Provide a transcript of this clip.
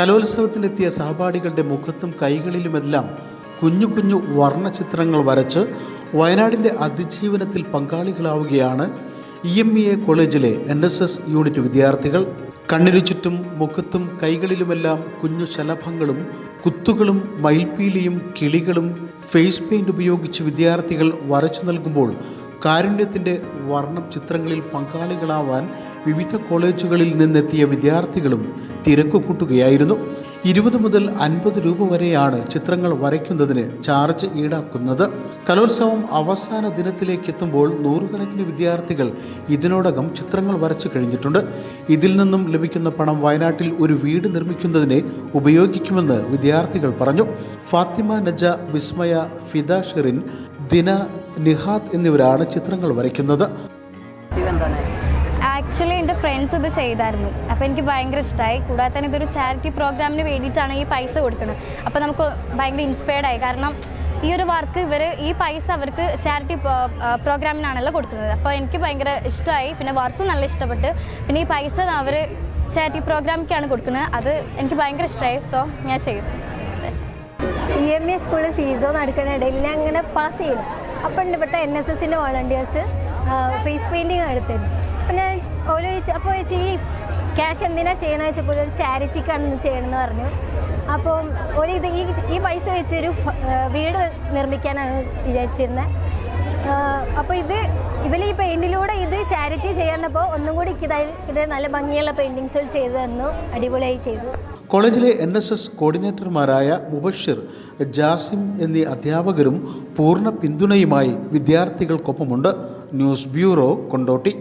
കലോത്സവത്തിനെത്തിയ സഹപാഠികളുടെ മുഖത്തും കൈകളിലുമെല്ലാം കുഞ്ഞു കുഞ്ഞു വർണചിത്രങ്ങൾ വരച്ച് വയനാടിന്റെ അതിജീവനത്തിൽ പങ്കാളികളാവുകയാണ് ഇ എം ഇ എ കോളേജിലെ എൻ എസ് എസ് യൂണിറ്റ് വിദ്യാർത്ഥികൾ. കണ്ണിനു ചുറ്റും മുഖത്തും കൈകളിലുമെല്ലാം കുഞ്ഞു ശലഭങ്ങളും കുത്തുകളും മയിൽപ്പീലിയും കിളികളും ഫേസ് പെയിന്റ് ഉപയോഗിച്ച് വിദ്യാർത്ഥികൾ വരച്ചു നൽകുമ്പോൾ കാരുണ്യത്തിന്റെ വർണം ചിത്രങ്ങളിൽ പങ്കാളികളാവാൻ വിവിധ കോളേജുകളിൽ നിന്നെത്തിയ വിദ്യാർത്ഥികളും തിരക്ക് കൂട്ടുകയായിരുന്നു ഇരുപത് മുതൽ അൻപത് രൂപ വരെയാണ് ചിത്രങ്ങൾ വരയ്ക്കുന്നതിന് ചാർജ് ഈടാക്കുന്നത്. കലോത്സവം അവസാന ദിനത്തിലേക്ക് എത്തുമ്പോൾ നൂറുകണക്കിന് വിദ്യാർത്ഥികൾ ഇതിനോടകം ചിത്രങ്ങൾ വരച്ചു കഴിഞ്ഞിട്ടുണ്ട്. ഇതിൽ നിന്നും ലഭിക്കുന്ന പണം വയനാട്ടിൽ ഒരു വീട് നിർമ്മിക്കുന്നതിന് ഉപയോഗിക്കുമെന്ന് വിദ്യാർത്ഥികൾ പറഞ്ഞു. ഫാത്തിമ നജ വിസ്മയ ഫിദ ഷെറിൻ ദിന നിഹാദ് എന്നിവരാണ് ചിത്രങ്ങൾ വരയ്ക്കുന്നത്. ആക്ച്വലി എന്റെ ഫ്രണ്ട്സ് ഇത് ചെയ്തായിരുന്നു. അപ്പോൾ എനിക്ക് ഭയങ്കര ഇഷ്ടമായി കൂടാതെ തന്നെ ഇതൊരു ചാരിറ്റി പ്രോഗ്രാമിന് വേണ്ടിയിട്ടാണ് ഈ പൈസ കൊടുക്കുന്നത്. അപ്പോൾ നമുക്ക് ഭയങ്കര ഇൻസ്പയർഡ് ആയി. കാരണം ഈ ഒരു വർക്ക് ഇവർ ഈ പൈസ അവർക്ക് ചാരിറ്റി പ്രോഗ്രാമിനാണല്ലോ കൊടുക്കുന്നത്. അപ്പോൾ എനിക്ക് ഭയങ്കര ഇഷ്ടമായി പിന്നെ വർക്കും നല്ല ഇഷ്ടപ്പെട്ട്. പിന്നെ ഈ പൈസ അവർ ചാരിറ്റി പ്രോഗ്രാമിക്കാണ് കൊടുക്കുന്നത്. അത് എനിക്ക് ഭയങ്കര ഇഷ്ടമായി സോ ഞാൻ ചെയ്തു. ഇ എം എ സ്കൂളിൽ സീസോ നടക്കുന്ന ഇടയിൽ ഞാൻ അങ്ങനെ പാസ് ചെയ്യുന്നു അപ്പം ഇവിടെ എൻ എസ് എസിന്റെ വോളണ്ടിയേഴ്സ് ഫേസ് പെയിന്റിങ് എടുത്തിരുന്നു അപ്പം ഞാൻ ചോദിച്ചു അപ്പോൾ ചോദിച്ചു ഈ ക്യാഷ് എന്തിനാ ചെയ്യണമെന്ന് വെച്ചപ്പോൾ ഒരു ചാരിറ്റിക്കാണ് ചെയ്യണമെന്ന് പറഞ്ഞു. അപ്പോൾ ഒരു ഇത് ഈ ഈ പൈസ വെച്ചൊരു വീട് നിർമ്മിക്കാനാണ് വിചാരിച്ചിരുന്നത് അപ്പോൾ ഇത് ഇവർ ഈ പെയിന്റിലൂടെ ഇത് ചാരിറ്റി ചെയ്യാനപ്പോൾ ഒന്നും കൂടി ഇതായി നല്ല ഭംഗിയുള്ള പെയിന്റിങ്സുകൾ ചെയ്തു തന്നു അടിപൊളിയായി ചെയ്തു. കോളേജിലെ എൻ എസ് എസ് കോർഡിനേറ്റർമാരായ മുബഷിർ ജാസിം എന്നീ അധ്യാപകരും പൂർണ പിന്തുണയുമായി വിദ്യാർത്ഥികൾക്കൊപ്പമുണ്ട്. News bureau Kondotty.